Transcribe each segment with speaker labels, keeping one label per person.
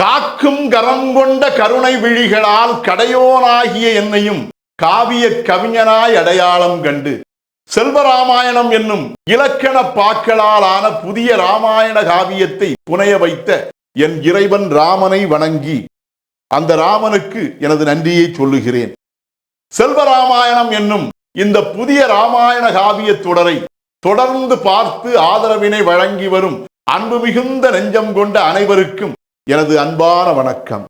Speaker 1: காக்கும் கரம் கொண்ட கருணை விழிகளால் கடையோனாகிய என்னையும் காவிய கவிஞனாய் அடையாளம் கண்டு. செல்வராமாயணம் என்னும் இலக்கண பாக்களால் ஆன புதிய ராமாயண காவியத்தை புனைய வைத்த என் இறைவன் ராமனை வணங்கி அந்த ராமனுக்கு எனது நன்றியை சொல்லுகிறேன். செல்வராமாயணம் என்னும் இந்த புதிய ராமாயண காவிய தொடரை தொடர்ந்து பார்த்து ஆதரவினை வழங்கி வரும் அன்பு மிகுந்த நெஞ்சம் கொண்ட அனைவருக்கும் எனது அன்பான வணக்கம்.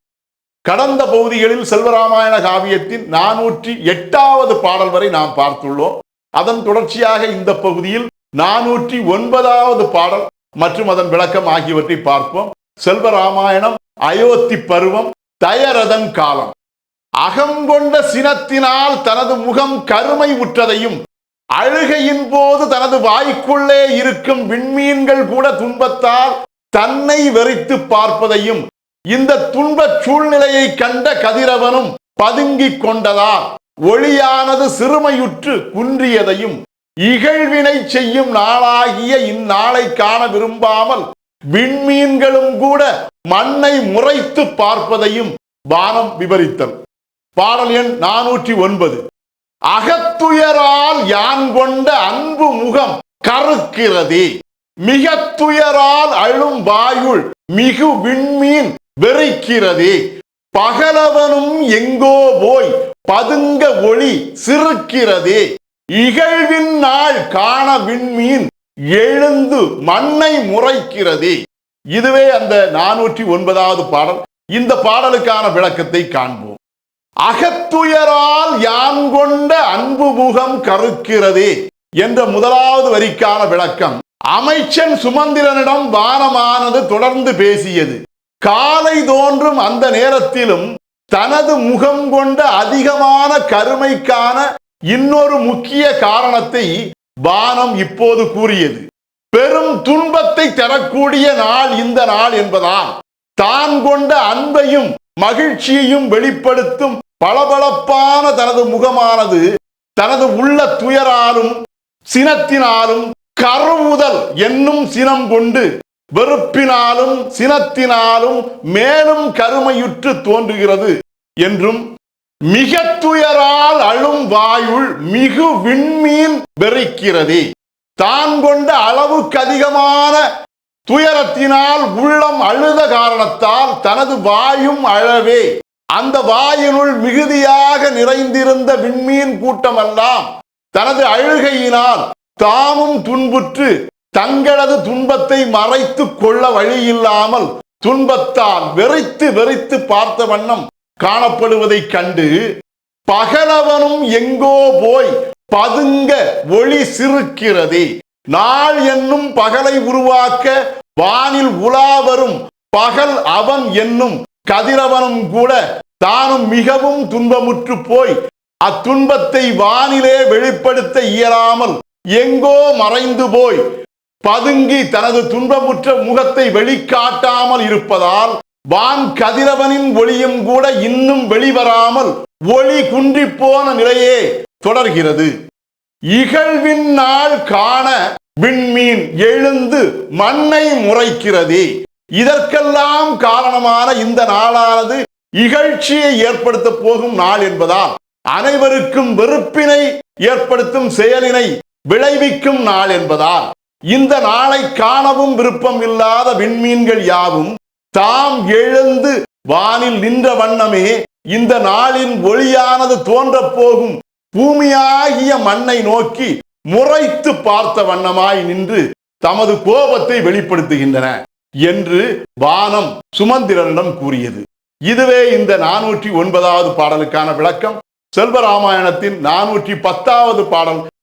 Speaker 1: கடந்த பகுதிகளில் செல்வராமாயண காவியத்தின் நானூற்றி எட்டாவது பாடல் வரை நாம் பார்த்துள்ளோம். அதன் தொடர்ச்சியாக இந்த பகுதியில் நானூற்றி ஒன்பதாவது பாடல் மற்றும் அதன் விளக்கம் ஆகியவற்றை பார்ப்போம். செல்வராமாயணம் அயோத்தி பருவம் தயரதன் காலம். அகங்கொண்ட சினத்தினால் தனது முகம் கருமை உற்றதையும் அழுகையின் போது தனது வாய்க்குள்ளே இருக்கும் விண்மீன்கள் கூட துன்பத்தால் தன்னை வெறித்து பார்ப்பதையும் இந்த துன்பச் சூழ்நிலையை கண்ட கதிரவனும் பதுங்கிக் கொண்டதால் ஒளியானது சிறுமையுற்று குன்றியதையும் இகழ்வினை செய்யும் நாளாகிய இந்நாளை காண விரும்பாமல் விண்மீன்களும் கூட மண்ணை முறைத்து பார்ப்பதையும் வானம் விவரித்தல் பாடல் எண் நானூற்றி ஒன்பது. அகத்துயரால் யான் கொண்ட அன்பு முகம் கருக்கிறதே மிக துயரால் அழும் வாயுள் மிகு விண்மீன் வெறிக்கிறதே. பகலவனும் எங்கோ போய் பதுங்க ஒளி சிறுக்கிறதே. இகழ்வின் நாள் காண விண்மீன் எழுந்து மண்ணை முறைக்கிறதே. இதுவே அந்த நானூற்றி ஒன்பதாவது பாடல். இந்த பாடலுக்கான விளக்கத்தை காண்போம். அகத்துயரால் யான் கொண்ட அன்பு முகம் கருக்கிறதே என்ற முதலாவது வரிக்கான விளக்கம். அமைச்சன் சுமந்திரனிடம் வானமானது தொடர்ந்து பேசியது. காலை தோன்றும் அந்த நேரத்திலும் தனது முகம் கொண்ட அதிகமான கருமைக்கான இன்னொரு முக்கிய காரணத்தை வானம் இப்போது கூறியது. பெரும் துன்பத்தை தரக்கூடிய நாள் இந்த நாள் என்பதால் தான் கொண்ட அன்பையும் மகிழ்ச்சியையும் வெளிப்படுத்தும் பளபளப்பான தனது முகமானது தனது உள்ள துயராலும் சினத்தினாலும் கருவுதல் என்னும் சினம் கொண்டு வெறுப்பினாலும் சினத்தினாலும் மேலும் கருமையுற்று தோன்றுகிறது என்றும் மிக துயரால் அழும் வாயுள் மிகு விண்மீன் வெறிக்கிறதே. தான் கொண்ட அளவுக்கு அதிகமான துயரத்தினால் உள்ளம் அழுத காரணத்தால் தனது வாயும் அழவே. அந்த வாயினுள் மிகுதியாக நிறைந்திருந்த விண்மீன் கூட்டமெல்லாம் தனது அழுகையினால் தாமும் துன்புற்று தங்களது துன்பத்தை மறைத்து கொள்ள வழி இல்லாமல் துன்பத்தால் வெறித்து வெறித்து பார்த்த வண்ணம் காணப்படுவதைக் கண்டு பகலவனும் எங்கோ போய் பதுங்க ஒளி சிறுக்கிறதே. நாள் என்னும் பகலை உருவாக்க வானில் உலா வரும் பகல் அவன் என்னும் கதிரவனும் கூட தானும் மிகவும் துன்பமுற்று போய் அத்துன்பத்தை வானிலே வெளிப்படுத்த இயலாமல் எங்கோ மறைந்து போய் பதுங்கி தனது துன்பமுற்ற முகத்தை வெளிக்காட்டாமல் இருப்பதால் வான் கதிரவனின் ஒளியும் கூட இன்னும் வெளிவராமல் ஒளி குன்றிப்போன நிலையே தொடர்கிறது. இகழ்வின் நாள் காண விண்மீன் எழுந்து மண்ணை முறைக்கிறதே. இதற்கெல்லாம் காரணமான இந்த நாளானது இகழ்ச்சியை ஏற்படுத்த போகும் நாள் என்பதால் அனைவருக்கும் வெறுப்பினை ஏற்படுத்தும் செயலினை விளைவிக்கும் நாள் என்பதால் இந்த நாளை காணவும் விருப்பம் இல்லாத விண்மீன்கள் யாவும் தாம் எழுந்து வானில் நின்ற வண்ணமே இந்த நாளின் ஒளியானது தோன்றப் போகும் பூமியாகிய மண்ணை நோக்கி முறைத்து பார்த்த வண்ணமாய் நின்று தமது கோபத்தை வெளிப்படுத்துகின்றன என்று வானம் சுமந்திரனிடம் கூறியது. இதுவே இந்த நானூற்றி ஒன்பதாவது பாடலுக்கான விளக்கம். செல்வராமாயணத்தின் நானூற்றி பத்தாவது பாடல்